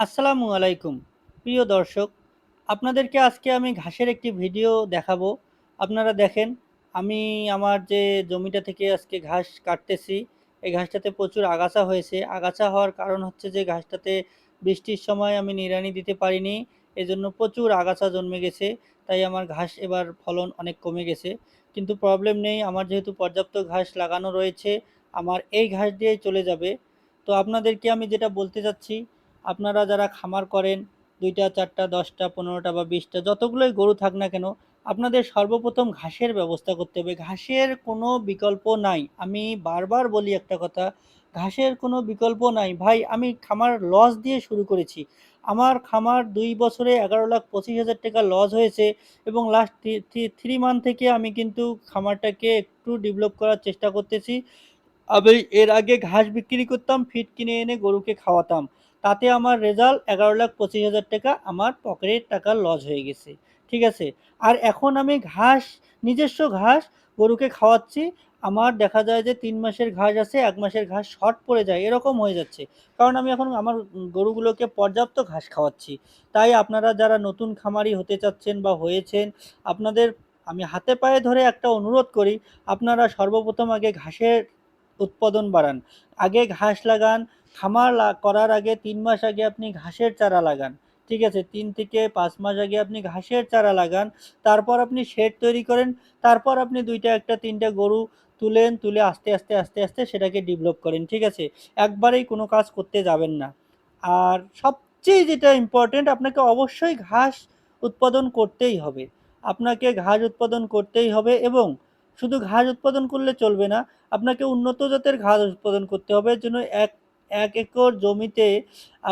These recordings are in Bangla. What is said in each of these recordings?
আসসালামু আলাইকুম। প্রিয় দর্শক, আপনাদেরকে আজকে আমি ঘাসের একটি ভিডিও দেখাবো। আপনারা দেখেন, আমি আমার যে জমিটা থেকে আজকে ঘাস কাটতেছি, এই ঘাসটাতে প্রচুর আগাছা হয়েছে। আগাছা হওয়ার কারণ হচ্ছে যে, ঘাসটাতে বৃষ্টির সময় আমি নিড়ানি দিতে পারিনি, এজন্য প্রচুর আগাছা জন্মে গেছে। তাই আমার ঘাস এবার ফলন অনেক কমে গেছে। কিন্তু প্রবলেম নেই, আমার যেহেতু পর্যাপ্ত ঘাস লাগানো রয়েছে, আমার এই ঘাস দিয়েই চলে যাবে। তো আপনাদেরকে আমি যেটা বলতে চাচ্ছি আপনারা যারা খামার করেন, দুইটা, চারটা, দশটা, পনেরোটা বা বিশটা, যতগুলোই গরু থাক না কেন, আপনাদের সর্বপ্রথম ঘাসের ব্যবস্থা করতে হবে। ঘাসের কোনো বিকল্প নাই। আমি বারবার বলি একটা কথা, ঘাসের কোনো বিকল্প নাই। ভাই, আমি খামার লস দিয়ে শুরু করেছি। আমার খামার দুই বছরে এগারো লাখ পঁচিশ হাজার টাকা লস হয়েছে এবং লাস্ট থ্রি মান্থ থেকে আমি কিন্তু খামারটাকে একটু ডেভেলপ করার চেষ্টা করতেছি। আমি এর আগে ঘাস বিক্রি করতাম ফিড কিনে এনে গরুকে খাওয়াতাম। তাতে আমার রেজাল্ট এগারো লাখ পঁচিশ হাজার টাকা আমার পকেটের টাকা লস হয়ে গেছে। ঠিক আছে? আর এখন আমি ঘাস, নিজস্ব ঘাস গরুকে খাওয়াচ্ছি। আমার দেখা যায় যে তিন মাসের ঘাস আছে, এক মাসের ঘাস শর্ট পড়ে যায়, এরকম হয়ে যাচ্ছে। কারণ আমি এখন আমার গরুগুলোকে পর্যাপ্ত ঘাস খাওয়াচ্ছি। তাই আপনারা যারা নতুন খামারি হতে চাচ্ছেন বা হয়েছেন, আপনাদের আমি হাতে পায়ে ধরে একটা অনুরোধ করি, আপনারা সর্বপ্রথম আগে ঘাসের উৎপাদন বাড়ান। আগে ঘাস লাগান খামার করার আগে তিন মাস আগে আপনি ঘাসের চারা লাগান, ঠিক আছে? তিন থেকে পাঁচ মাস আগে আপনি ঘাসের চারা লাগান, তারপর আপনি শেড তৈরি করেন, তারপর আপনি দুইটা, একটা, তিনটা গরু তুলেন, তুলে আস্তে আস্তে আস্তে আস্তে সেটাকে ডেভেলপ করেন, ঠিক আছে? একবারেই কোনো কাজ করতে যাবেন না। আর সবচেয়ে যেটা ইম্পর্টেন্ট আপনাকে অবশ্যই ঘাস উৎপাদন করতেই হবে। আপনাকে ঘাস উৎপাদন করতেই হবে এবং শুধু ঘাস উৎপাদন করলে চলবে না, আপনাকে উন্নত জাতের ঘাস উৎপাদন করতে হবে জন্য এক এক একর জমিতে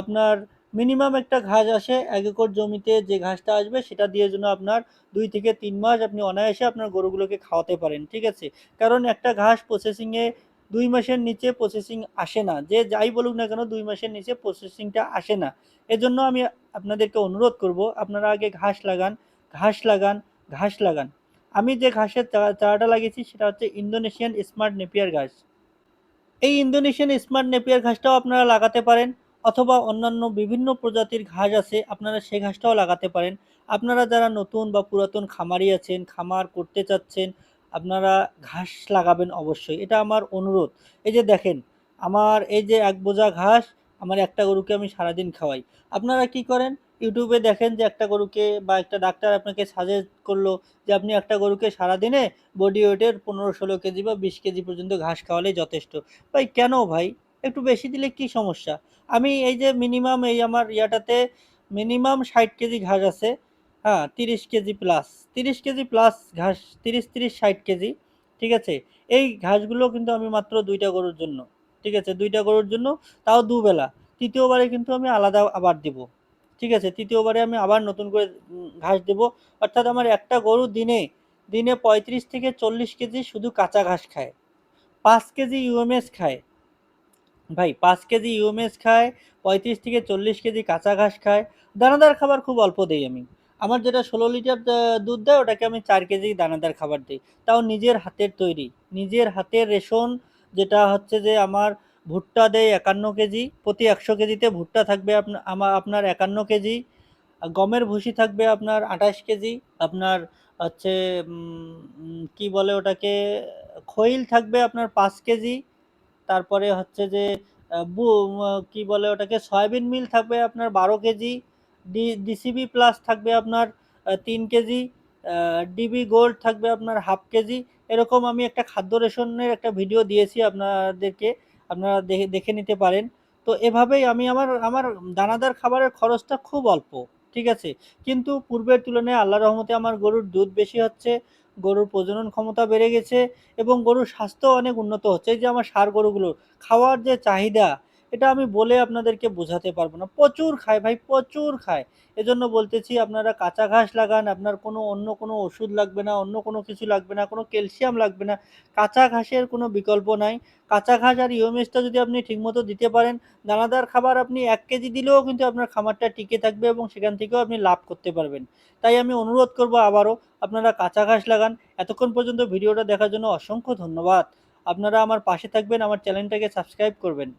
আপনার মিনিমাম একটা ঘাস আসে, এক একর জমিতে যে ঘাসটা আসবে সেটা দিয়ে জন্য আপনার দুই থেকে তিন মাস আপনি অনায়াসে আপনার গরুগুলোকে খাওয়াতে পারেন, ঠিক আছে? কারণ একটা ঘাস প্রসেসিংয়ে দুই মাসের নিচে প্রসেসিং আসে না, যে যাই বলুক না কেন দুই মাসের নিচে প্রসেসিংটা আসে না। এজন্য আমি আপনাদেরকে অনুরোধ করব, আপনারা আগে ঘাস লাগান ঘাস লাগান ঘাস লাগান। আমি যে ঘাসের চারাটা লাগিয়েছি সেটা হচ্ছে ইন্দোনেশিয়ান স্মার্ট নেপিয়ার ঘাস। এই ইন্দোনেশিয়ান স্মার্ট নেপিয়ার ঘাসটাও আপনারা লাগাতে পারেন, অথবা অন্যান্য বিভিন্ন প্রজাতির ঘাস আছে, আপনারা সেই ঘাসটাও লাগাতে পারেন। আপনারা যারা নতুন বা পুরাতন খামারি আছেন, খামার করতে চাচ্ছেন, আপনারা ঘাস লাগাবেন অবশ্যই। এটা আমার অনুরোধ। এই যে দেখেন, আমার এই যে এক বোঝা ঘাস, আমার একটা গরুকে আমি সারাদিন খাওয়াই। আপনারা কি করেন? ইউটিউবে দেখেন যে একটা গরুকে বা একটা ডাক্তার আপনাকে সাজেস্ট করল যে আপনি একটা গরুকে সারাদিনে বডি ওয়েটের পনেরো ষোলো কেজি বা বিশ কেজি পর্যন্ত ঘাস খাওয়ালেই যথেষ্ট। ভাই, কেন ভাই? একটু বেশি দিলে কি সমস্যা? আমি এই যে মিনিমাম এই আমার ইয়াটাতে মিনিমাম ষাট কেজি ঘাস আছে হ্যাঁ তিরিশ কেজি প্লাস তিরিশ কেজি প্লাস ঘাস, তিরিশ তিরিশ, ষাট কেজি, ঠিক আছে? এই ঘাসগুলো কিন্তু আমি মাত্র দুইটা গরুর জন্য, ঠিক আছে? দুইটা গরুর জন্য, তাও দুবেলা। তৃতীয়বারে কিন্তু আমি আলাদা আবার দেব। ঠিক আছে, তৃতীয়বারে আমি আবার নতুন করে ঘাস দেব। অর্থাৎ আমার একটা গরু দিনে দিনে পঁয়ত্রিশ থেকে চল্লিশ কেজি শুধু কাঁচা ঘাস খায়। পাঁচ কেজি ইউএমএস খায়। ভাই, পাঁচ কেজি ইউএমএস খায়, পঁয়ত্রিশ থেকে চল্লিশ কেজি কাঁচা ঘাস খায়। দানাদার খাবার খুব অল্প দেই আমি। আমার যেটা ষোলো লিটার দুধ দেয়, ওটাকে আমি চার কেজি দানাদার খাবার দিই। তাও নিজের হাতের তৈরি। নিজের হাতের রেশন, যেটা হচ্ছে যে আমার ভুট্টা দেয় একান্ন কেজি, প্রতি একশো কেজিতে ভুট্টা থাকবে আমার আপনার একান্ন কেজি গমের ভুসি থাকবে আপনার আঠাশ কেজি, আপনার হচ্ছে কি বলে ওটাকে, খৈল থাকবে আপনার পাঁচ কেজি, তারপরে হচ্ছে যে কি বলে ওটাকে, সয়াবিন মিল থাকবে আপনার বারো কেজি, ডি, ডিসিবি প্লাস থাকবে আপনার তিন কেজি ডিবি গোল্ড থাকবে আপনার হাফ কেজি, এরকম আমি একটা খাদ্য রেশনের একটা ভিডিও দিয়েছি আপনাদেরকে। আপনারা দেখে দেখে নিতে পারেন। তো এভাবেই আমি আমার আমার দানাদার খাবারের খরচটা খুব অল্প, ঠিক আছে? কিন্তু পূর্বের তুলনায় আল্লাহ রহমতে আমার গরুর দুধ বেশি হচ্ছে, গরুর প্রজনন ক্ষমতা বেড়ে গেছে এবং গরুর স্বাস্থ্য অনেক উন্নত হচ্ছে। এই যে আমার সার গরুগুলোর, খাওয়ার যে চাহিদা এটা আমি বলে আপনাদেরকে বোঝাতে পারব না। প্রচুর খায় ভাই, প্রচুর খায়। এজন্য বলতেছি, আপনারা কাঁচা ঘাস লাগান, আপনার কোনো অন্য কোনো ওষুধ লাগবে না, অন্য কোনো কিছু লাগবে না, কোনো ক্যালসিয়াম লাগবে না। কাঁচা ঘাসের কোনো বিকল্প নাই। কাঁচা ঘাস আর ইউএমএসটা যদি আপনি ঠিকমতো দিতে পারেন, দানাদার খাবার আপনি এক কেজি দিলেও কিন্তু আপনার খামারটা টিকে থাকবে এবং সেখান থেকেও আপনি লাভ করতে পারবেন। তাই আমি অনুরোধ করব আবারও, আপনারা কাঁচা ঘাস লাগান। এতক্ষণ পর্যন্ত ভিডিওটা দেখার জন্য অসংখ্য ধন্যবাদ। আপনারা আমার পাশে থাকবেন, আমার চ্যানেলটাকে সাবস্ক্রাইব করবেন।